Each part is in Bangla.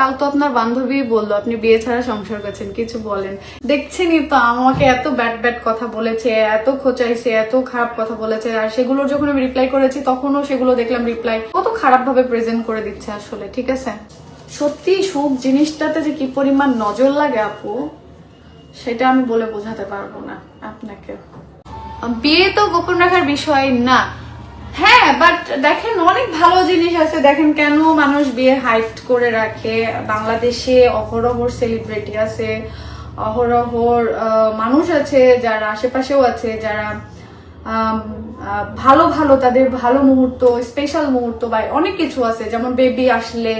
কাল তো আপনার বান্ধবী বলল, আপনি বিয়ে ছাড়া সংসার করছেন, কিছু বলেন। দেখছেনই তো, আমাকে এত ব্যাড ব্যাড কথা বলেছে, এত খোঁচাইছে, এত খারাপ কথা বলেছে, আর সেগুলোর যখন আমি রিপ্লাই করেছি, তখনও সেগুলো দেখলাম রিপ্লাই কত খারাপ ভাবে প্রেজেন্ট করে দিচ্ছে আসলে, ঠিক আছে? সত্যি সুখ জিনিসটাতে যে কি পরিমাণ নজর লাগে আপু, সেটা আমি বলে বোঝাতে পারব না আপনাকে। বিয়ে তো গোপন রাখার বিষয় না হ্যাঁ বাট দেখেন অনেক ভালো জিনিস আছে। দেখেন কেন মানুষ বিয়ে হাইট করে রাখে? বাংলাদেশে অহরহর সেলিব্রিটি আছে অহরহর মানুষ আছে, যারা আশেপাশেও আছে, যারা ভালো ভালো, তাদের ভালো মুহূর্ত স্পেশাল মুহূর্ত বা অনেক কিছু আছে। যেমন বেবি আসলে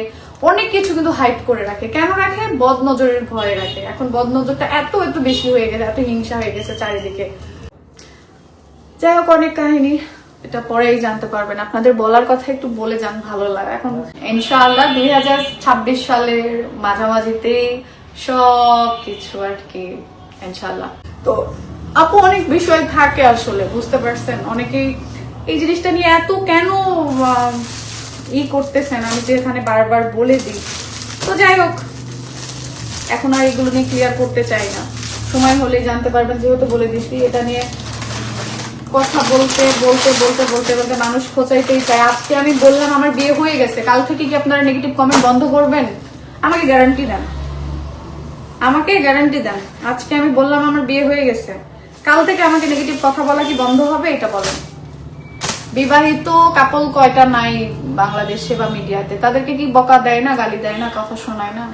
অনেক কিছু কিন্তু হাইট করে রাখে। কেন রাখে? বদ নজরের ভয়ে রাখে। এখন বদ নজরটা এত এত বেশি হয়ে গেছে, এত হিংসা হয়ে গেছে চারিদিকে। যাই হোক, অনেক কাহিনী। এটা পরেই জানতে পারবেন। আপনাদের বলার কথা একটু বলে যান, ভালো লাগে। এখন ইনশাআল্লাহ দুই হাজার ছাব্বিশ সালের মাঝামাঝিতেই সব কিছু আর কি, ইনশাআল্লাহ। তো আপু, অনেক বিষয় থাকে আসলে, বুঝতে পারছেন? অনেকেই এই জিনিসটা নিয়ে এত কেন ই করতেছেন? আমি যে এখানে বারবার বলে দিই। তো যাই হোক, এখন আর এগুলো নিয়ে ক্লিয়ার করতে চাই না। সময় হলেই জানতে পারবেন, যেহেতু বলে দিচ্ছি এটা নিয়ে কথা বলতে বলতে বলতে বলতে বলতে মানুষ খোঁচাইতেই চায়। আজকে আমি বললাম আমার বিয়ে হয়ে গেছে, কাল থেকে কি আপনারা নেগেটিভ কমেন্ট বন্ধ করবেন? আমাকে গ্যারান্টি দেন। আমাকে গ্যারান্টি দেন। আজকে আমি বললাম আমার বিয়ে হয়ে গেছে। কাল থেকে আমাকে নেগেটিভ কথা বলা কি বন্ধ হবে? এটা বলেন। বিবাহিত কাপল কয়টা নাই বাংলাদেশে বা মিডিয়াতে? তাদেরকে কি বকা দেয় না, গালি দেয় না, কথা শোনায় না?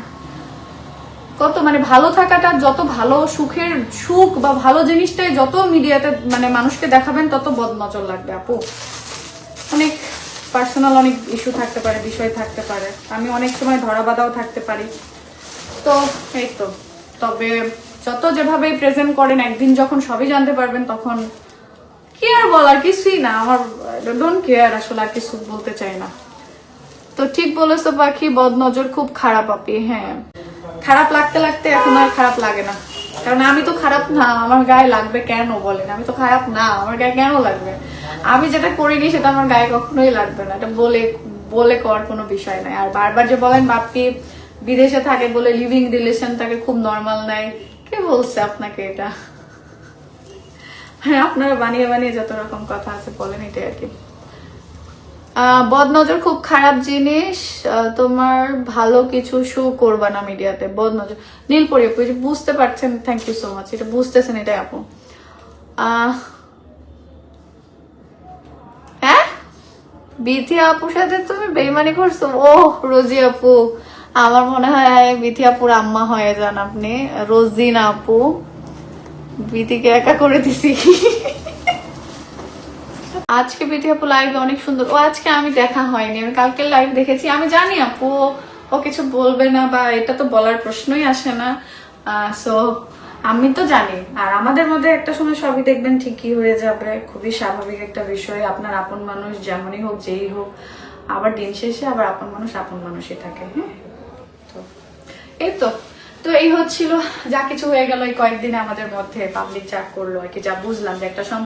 কত মানে ভালো থাকাটা, যত ভালো সুখের সুখ বা ভালো জিনিসটাই যত মিডিয়াতে মানে মানুষকে দেখাবেন, তত বদনজর লাগবে, আপু। অনেক পার্সোনাল অনেক ইস্যু থাকতে পারে, বিষয় থাকতে পারে। আমি অনেক সময় ধরা বাঁধাও থাকতে পারি। তো এই তো। তবে যত যেভাবেই প্রেজেন্ট করেন, একদিন যখন সবই জানতে পারবেন, তখন কি আর বলার? কিছুই না। আমার ডোন্ট কেয়ার আসলে, আর কিছু বলতে চাই না। তো ঠিক বলেছ পাখি, বদনজর খুব খারাপ আপি হ্যাঁ। খারাপ লাগতে লাগতে এখন আর খারাপ লাগে না। কারণ আমি তো খারাপ না, আমার গায়ে লাগবে কেন বলেন? আমি তো খারাপ না, আমার গায়ে কেন লাগবে? আমি যেটা করিনি সেটা আমার গায়ে কখনোই লাগবে না। এটা বলে বলে করার কোনো বিষয় নাই। আর বারবার যে বলেন বাপ্পি বিদেশে থাকে বলে লিভিং রিলেশন তাকে খুব নর্মাল নাই? কে বলছে আপনাকে এটা? হ্যাঁ আপনারা বানিয়ে বানিয়ে যত রকম কথা আছে বলেন এটাই আর কি। বদনজর খুব খারাপ জিনিস। তোমার ভালো কিছু শো করবা না মিডিয়াতে বদনজর। নীল পরি আপু বুঝতে পারছেন থ্যাংক ইউ সো মাচ এটা বুঝতেছেন এটাই আপু। হ্যাঁ? বিথি আপুর সাথে তুমি বেইমানি করছ? ও রোজি আপু। আমার মনে হয় বিথি আপুর আম্মা হয়ে যান আপনি। রোজিনা আপু। বিথিকে একা করে দিছি। আজকে বিথি আপু লাইভে অনেক সুন্দর। ও আজকে আমি দেখা হয়নি, আমি কালকে লাইভ দেখেছি। আমি জানি আপু, ও কিছু বলবে না বা এটা তো বলার প্রশ্নই আসে না। সো আমি তো জানি। আর আমাদের মধ্যে একটা সময় সবই দেখবেন ঠিকই হয়ে যাবে। খুবই স্বাভাবিক একটা বিষয়। আপনার আপন মানুষ যেমনই হোক, যেই হোক, আবার দিন শেষে আবার আপন মানুষ আপন মানুষই থাকে হ্যাঁ তো, এই তো। তো এই হচ্ছিল, যা কিছু হয়ে গেল এই কয়েকদিনে আমাদের মধ্যে পাবলিক যা করল। আর কি যা বুঝলাম যে একটা